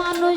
মানুষ